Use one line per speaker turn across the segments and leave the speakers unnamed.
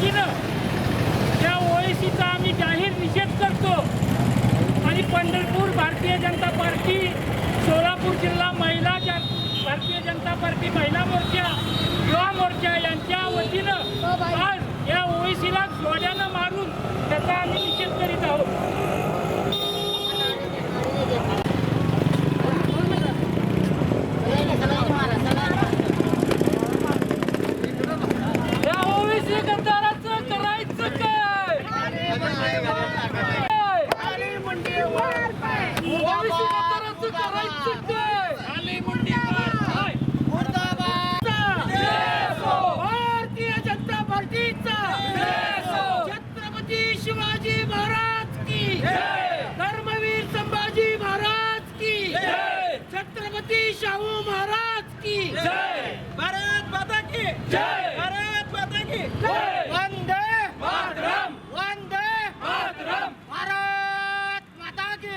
वतीनं त्या ओएसीचा आम्ही जाहीर निषेध करतो. आणि पंढरपूर भारतीय जनता पार्टी सोलापूर जिल्हा महिला जन भारतीय जनता पार्टी महिला मोर्चा युवा मोर्चा यांच्या वतीनं आज या ओएसीला जोड्यानं मारून त्याचा आम्ही निषेध करीत आहोत या ओबीसी गद्दाराचं करायचं काय ओबीसी गद्दाराचं करायचं काय भारतीय जनता पार्टीचा छत्रपती शिवाजी महाराज की धर्मवीर संभाजी महाराज की छत्रपती शाहू महाराज की भारत माता की भारत माता की वंदे मातरम वंदे मातरम भारत माता की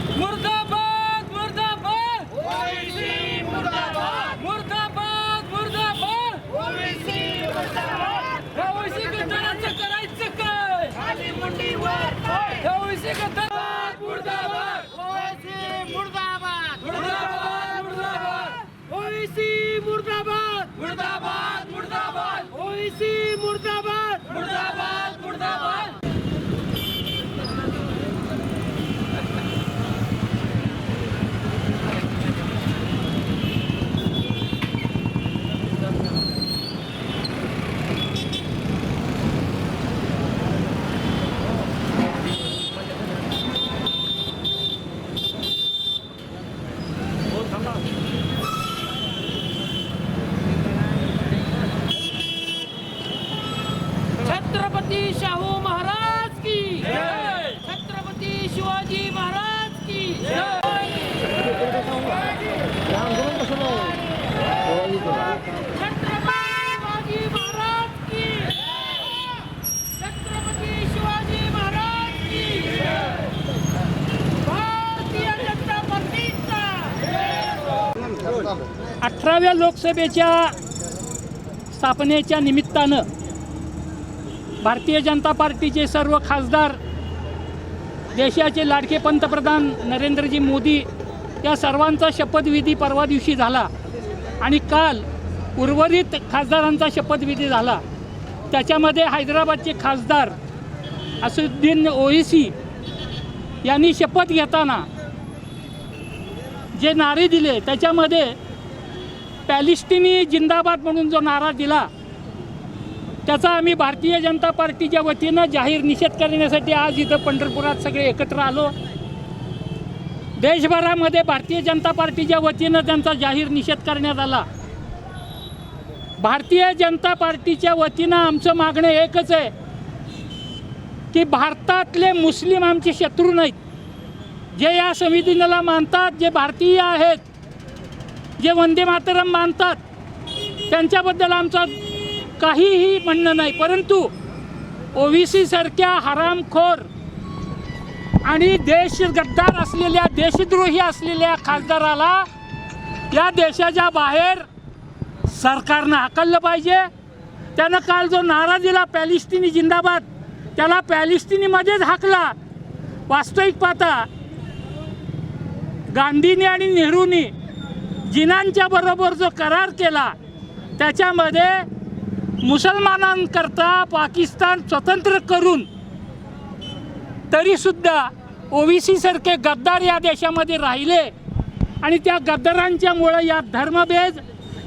मुर्दाबाद मुर्दाबाद मुर्दाबाद मुर्दाबाद मुर्दाबाद या ओळशी गद्दाराचं करायचं काय या ओळशी गद्दार मुर्दाबाद मुर्दाबाद मुर्दाबाद ओळशी मुर्दाबाद मुर्दाबाद ओबीसी मुर्दाबाद. मुर्दाबाद मुर्दाबाद. अठराव्या लोकसभेच्या स्थापनेच्या निमित्तानं भारतीय जनता पार्टीचे सर्व खासदार देशाचे लाडके पंतप्रधान नरेंद्रजी मोदी या सर्वांचा शपथविधी परवा दिवशी झाला आणि काल उर्वरित खासदारांचा शपथविधी झाला. त्याच्यामध्ये हैदराबादचे खासदार असुद्दीन ओईसी यांनी शपथ घेताना जे नारे दिले त्याच्यामध्ये पॅलिस्टिनी जिंदाबाद म्हणून जो नारा दिला त्याचा आम्ही भारतीय जनता पार्टीच्या वतीनं जाहीर निषेध करण्यासाठी आज इथं पंढरपुरात सगळे एकत्र आलो. देशभरामध्ये भारतीय जनता पार्टीच्या वतीनं त्यांचा जाहीर निषेध करण्यात आला. भारतीय जनता पार्टीच्या वतीनं आमचं मागणं एकच आहे की भारतातले मुस्लिम आमचे शत्रू नाहीत. जे या संविधानाला मानतात जे भारतीय आहेत जे वंदे मातरम मानतात त्यांच्याबद्दल आमचं काहीही म्हणणं नाही. परंतु ओबीसी सारख्या हरामखोर आणि देश गद्दार असलेल्या देशद्रोही असलेल्या खासदाराला या देशाच्या बाहेर सरकारनं हाकललं पाहिजे. त्यानं काल जो नारा दिला पॅलिस्टिनी जिंदाबाद त्याला पॅलिस्टिनीमध्येच हाकला. वास्तविक पाहता गांधीने आणि नेहरूंनी जिनांच्या बरोबर जो करार केला त्याच्यामध्ये मुसलमानांकरता पाकिस्तान स्वतंत्र करून तरीसुद्धा ओबीसीसारखे गद्दार या देशामध्ये राहिले आणि त्या गद्दारांच्यामुळं या धर्मभेद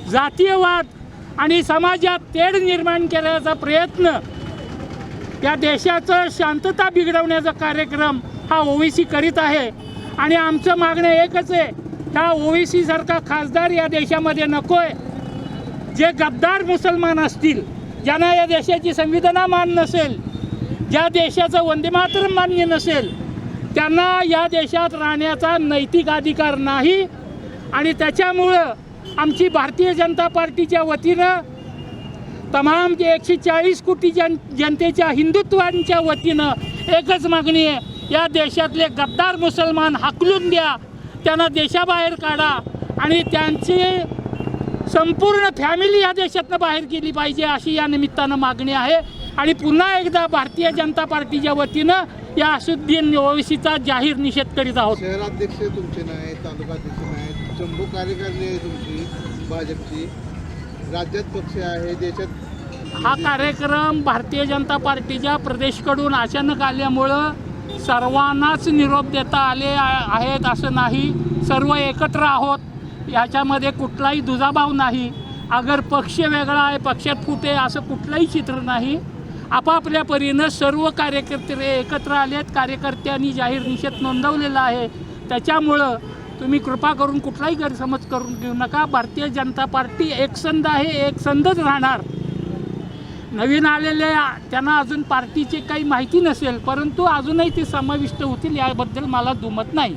जातीयवाद आणि समाजात तेढ निर्माण करण्याचा प्रयत्न या देशाचं शांतता बिघडवण्याचा कार्यक्रम हा ओबीसी करीत आहे. आणि आमचं मागणं एकच आहे हा ओबीसी सारखा खासदार या देशामध्ये नको आहे जे गद्दार मुसलमान असतील ज्यांना या देशाची संविधाना मान नसेल ज्या देशाचं वंदेमातर मान्य नसेल त्यांना या देशात राहण्याचा नैतिक अधिकार नाही. आणि त्याच्यामुळं आमची भारतीय जनता पार्टीच्या वतीनं तमाम जे एकशे चाळीस कोटी जन जनतेच्या हिंदुत्वांच्या वतीनं एकच मागणी आहे या देशातले गद्दार मुसलमान हाकलून द्या. त्यांना देशाबाहेर काढा आणि त्यांची संपूर्ण फॅमिली या देशातनं बाहेर गेली पाहिजे अशी या निमित्तानं मागणी आहे. आणि पुन्हा एकदा भारतीय जनता पार्टीच्या वतीनं या असुद्दीन ओवेसीचा जाहीर निषेध करीत आहोत.
शहराध्यक्ष तुमचे नाही तालुकाध्यक्ष नाही जम्बो कार्यकारिणी आहे तुमची भाजपची. राज्यात पक्ष आहे देशात
हा कार्यक्रम भारतीय जनता पार्टीच्या प्रदेशकडून अचानक आल्यामुळं सर्वांनाच निरोप देता आले आहेत असं नाही. सर्व एकत्र आहोत. याच्यामध्ये कुठलाही दुजाभाव नाही. अगर पक्ष वेगळा आहे पक्षात फुटे असं कुठलंही चित्र नाही. आपापल्या परीनं सर्व कार्यकर्ते एकत्र आलेत. कार्यकर्त्यांनी जाहीर निषेध नोंदवलेला आहे. त्याच्यामुळं तुम्ही कृपा करून कुठलाही गैरसमज करून घेऊ नका. भारतीय जनता पार्टी एकसंध आहे एकसंधच राहणार. नवीन आलेले त्यांना अजून पार्टीची काही माहिती नसेल परंतु अजूनही ते समाविष्ट होतील याबद्दल मला दुमत नाही.